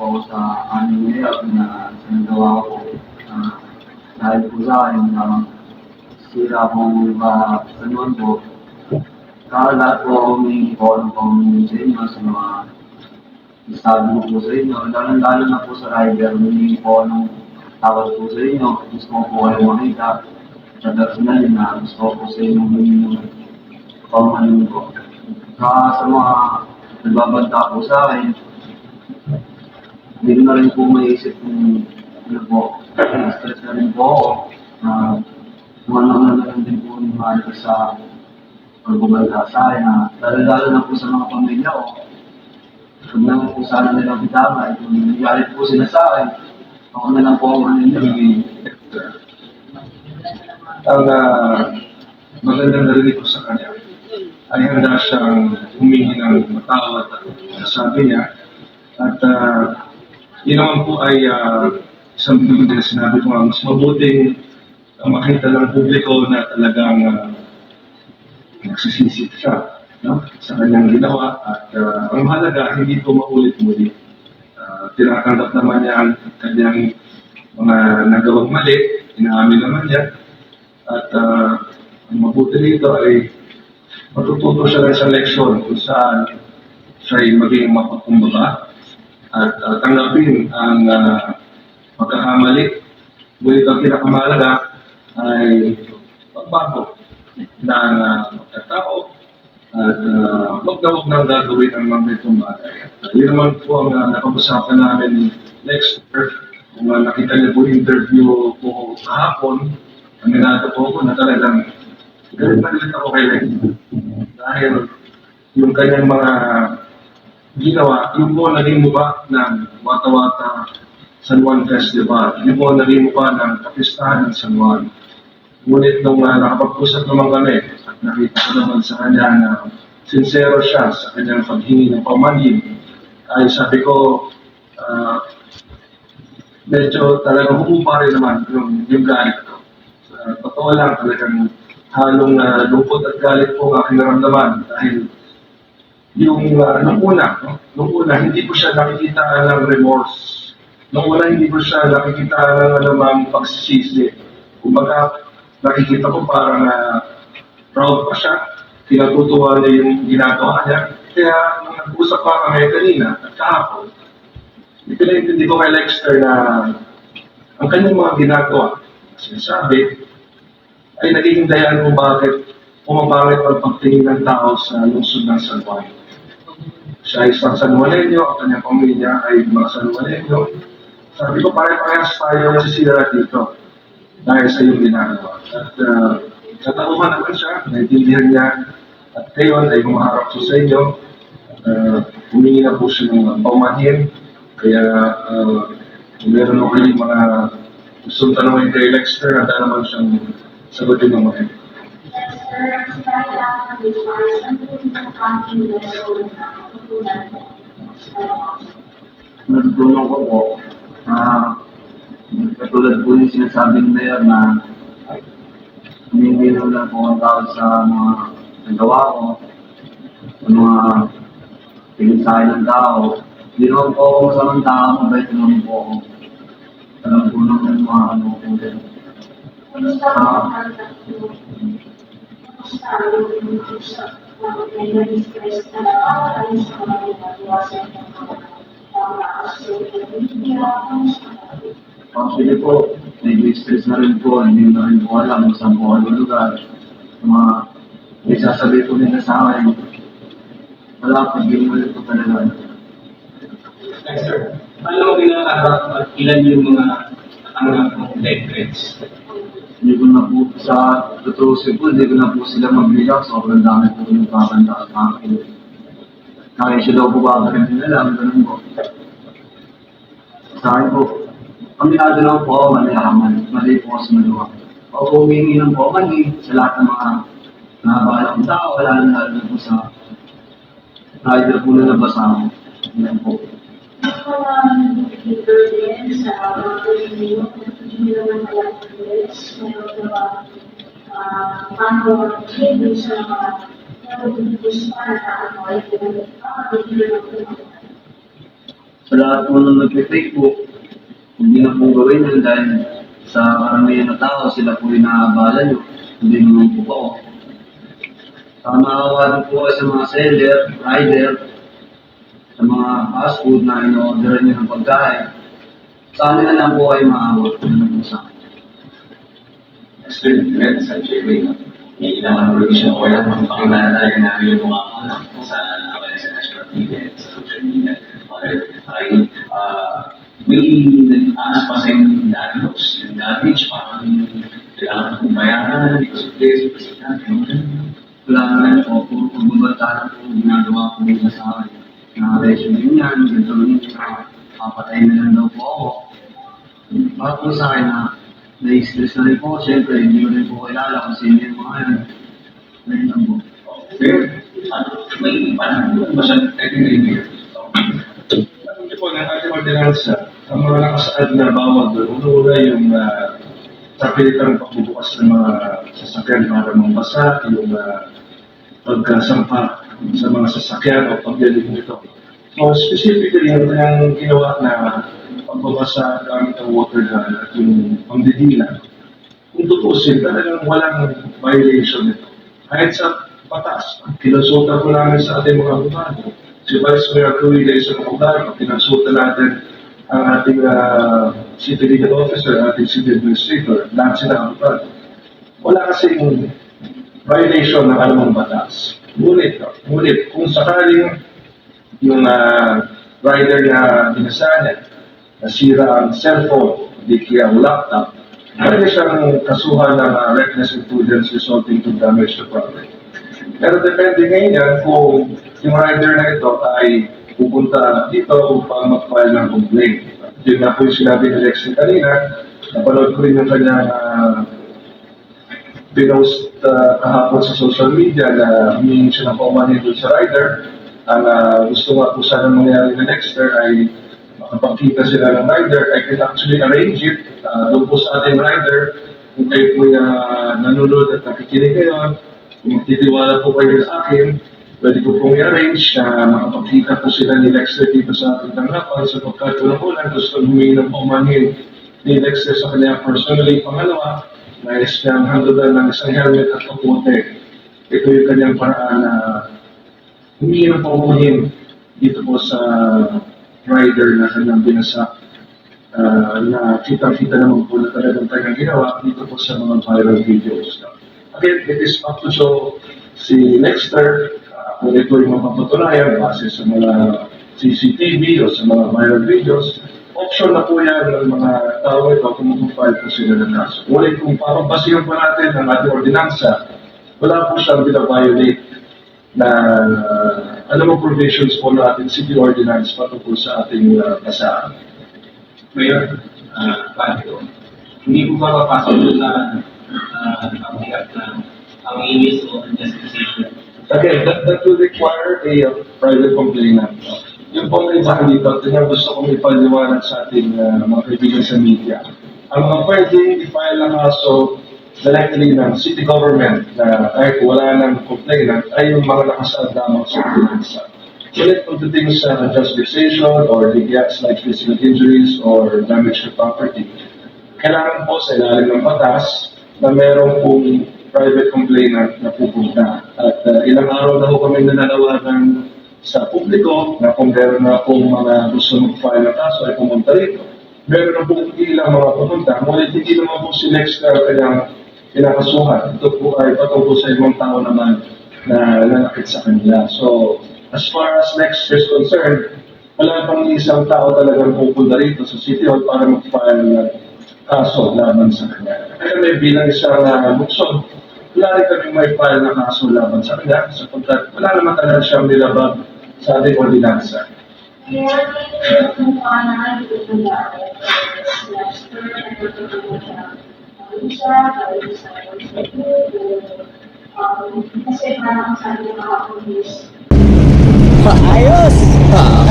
po sa aming mayor na sinagawa ko. Uh, dahil po sa akin, uh, sira po ba sa noon po. Kaya po ako may ipon po sa inyo sa mga ko po sa inyo. Lalo-lalo na po sa rider, may po ng tawag po sa inyo. Gusto ko po kayo makita. Sa personal na gusto ko po sa inyo may pamahalin ko. Kaya sa mga nagbabanta po sa akin, hindi ko rin po maisip kung ano po, stress na rin po ako. kung ano na lang din po yung mahal ko sa pagbabanta sa na Lalo-lalo na po sa mga pamilya ko. Huwag na po sana nilang bitama. Kung nangyari po sila sa akin, ako na lang po ang ano nila. ang uh, magandang narinig ko sa kanya ay handa siyang humingi ng matawad at sabi niya at uh, yun naman po ay uh, isang din sinabi ko nga mas mabuting uh, makita ng publiko na talagang uh, nagsisisip siya no? sa kanyang ginawa at uh, ang mahalaga hindi ito maulit muli uh, tinatanggap naman niya ang kanyang mga nagawang mali inaamin naman niya at uh, ang mabuti dito ay matututo siya ng isang leksyon kung saan siya ay maging mapagkumbaba at uh, tanggapin ang uh, pagkakamali. Ngunit ang pinakamahalaga ay pagbago ng uh, pagkatao at uh, huwag na huwag nang gagawin ang mga itong bagay. At yun naman po ang uh, napag-usapan namin ni Lexter. Kung uh, nakita niyo po interview ko kahapon, Aminado po ako na talagang galit na ako kay Len. Dahil yung kanyang mga ginawa, yung po naging mukha ng Wata-Wata San Juan Festival, yung po naging mukha ng kapistahan ng San Juan. Ngunit nung uh, nakapag-usap naman kami at nakita ko naman sa kanya na sincero siya sa kanyang paghingi ng pamanhin, ay sabi ko, ah, medyo talagang humupa rin naman yung, yung galit ko. Uh, totoo lang talagang halong uh, lungkot at galit po ang aking naramdaman dahil yung uh, nung una, no? nung una hindi ko siya nakikita ng remorse. Nung una hindi ko siya nakikita ng anumang pagsisisi. Kumbaga nakikita ko parang uh, proud pa siya. Pinatutuwa niya yung ginagawa niya. Kaya nung nag-usap pa kami kanina at kahapon, ipinaintindi ko kay Lexter na ang kanyang mga ginagawa, sinasabi, ay nagiging dahilan kung bakit pumapangit ang pagtingin ng tao sa lungsod ng San Juan. Siya ay isang San Juanenyo, ang kanyang pamilya ay mga San Juanenyo. Sabi ko, pare-parehas tayo nasisira dito dahil sa iyong ginagawa. At uh, katauhan naman siya, naintindihan niya, at ngayon ay humaharap siya sa inyo. Uh, humingi na po siya ng paumanhin, kaya uh, meron ako kayo mga gustong tanongin kay Lexter, handa naman siyang sagutin ng mga Natutulong ko po, na katulad po yung sinasabi ni Mayor na humingi lang po ang tao sa mga nagawa ko, sa mga pinagsahin ng tao. Hindi naman po ako masamang tao, mabait naman po ako. Alam po naman mga ano po din. Actually po, nag-stress na rin po, hindi na rin po alam po ako lugar. Mga may sasabi po nila sa akin, wala po, hindi mo rin po talaga. Next, sir. Paano mo ginakarap at ilan yung mga natanggap mong death threats? Hindi ko na po sa tutusin po, hindi ko na po sila mabilang. Sobrang dami po yung kakanta sa akin. Kaya siya daw po babalik nila lang, ganun po. Sa akin po, Pamilado lang po ako, ako, mali, po sa magawa. Ako humingi lang po, mali sa lahat ng mga nabahala tao, lalo na lalo po sa rider po na nabasa ako. Yan po. Ang leader din sa mga Pilipino, hindi naman pala English, meron na ba paano hindi sa mga natutunan pa na ano ay sa lahat po ng nagpe-Facebook, hindi na po gawin yun dahil sa karamihan na tao, sila po yung naaabala nyo. Hindi naman po ako. Saka maawa po sa mga seller, rider, sa mga fast food na in-orderan nyo ng pagkain. Sa amin na lang po kayo maawa. Po sa akin. Experience sa JB. May ilang provision ko yan. Pakilala talaga namin yung mga anak sa sa national media sa social media. Okay. Ay, ah, may nag-aas pa sa Para po sa akin na na-stress na rin po, siyempre hindi ko rin po kilala sino yung mga yan. Ngayon lang po. Okay. Ano, may parang ba siya technically Ano po ng ating ordinansa, ang mga nakasaad na bawal doon, una yung uh, kapilitan ng pagbubukas ng mga sasakyan para mambasa, yung uh, pagkasampa sa mga sasakyan o pagdilig nito. So specifically, yung yung ginawa na pagbabasa gamit ng water gun at yung pangdidila, kung tutusin, talagang walang violation nito. Kahit sa batas, kinonsulta ko namin sa ating mga abogado. Si Vice Mayor Cruilla is ang abogado, kinonsulta natin ang ating uh, city legal officer, ating city administrator, lahat sila abogado. Wala kasing violation ng anumang batas. Ngunit, ngunit kung sakaling yung uh, rider na binasahan, nasira ang cellphone, di kaya ang laptop, pwede siyang kasuhan ng uh, reckless imprudence resulting to damage to property. Pero depende ngayon kung yung rider na ito ay pupunta dito upang mag-file ng complaint. Yun nga po yung sinabi ni Lexi kanina, napanood ko rin yung kanyang uh, pinost uh, kahapon sa social media na humingi siya ng paumanhin doon sa rider. Ang uh, gusto nga po sana mangyari na next year ay makapagkita sila ng rider. I can actually arrange it uh, doon po sa ating rider. Kung kayo po uh, nanonood at nakikinig ngayon, kung magtitiwala po kayo sa akin, pwede ko pong i-arrange na makapagkita po sila ni Lexter dito sa ating tanggapan sapagkat unang-unang gusto humingi ng paumanhin ni Lexter sa kanya personally. Pangalawa, nais niyang handulan ng isang helmet at kapote. Ito yung kanyang paraan na humingi ng paumanhin dito po sa rider na kanyang binasak. Ah, na kitang-kita naman po na talagang kanyang ginawa dito po sa mga viral videos. Again, it is up to show si Lexter ah, kung ito yung mapapatunayan base sa mga CCTV o sa mga viral videos. Option na po yan ng mga tao ito kung mag-file po sila ng kaso. Ngunit kung papabasihan po natin ang ating ordinansa, wala po siyang binabiolate na uh, alam mo provisions po ng ating city ordinance patungkol sa ating uh, basahan. Mayor, ah, paano Hindi ko ba papasok doon ah, kabigat na ang inis o justification? Again, that, that will require a uh, private complainant. Yung po may isa dito, ito yung gusto kong ipaliwanag sa ating uh, mga kaibigan sa media. Ang mga pwedeng i-file ng kaso directly ng city government na kahit wala ng complainant ay yung mga nakasaad lamang sa ordinansa. Ngunit pagdating sa justification or ligyats like physical injuries or damage to property, kailangan po sa ilalim ng batas na meron pong private complainant na pupunta. At uh, ilang araw na po kami nananawagan sa publiko na kung meron na pong mga gusto mag-file ng kaso ay pumunta rito. Meron na pong ilang mga pumunta, ngunit hindi naman po si Lex na kanyang kinakasuhan. Ito po ay patungkol sa ibang tao naman na nanakit sa kanila. So, as far as Lex is concerned, wala pang isang tao talagang pupunta rito sa City Hall para mag-file ng kaso laban sa kanya. May bilang isang uh, luksod, wala rin kami may file na kaso laban sa kanya sapagkat wala naman talaga siyang nilabag sa ating ordinansa. Kaya may kung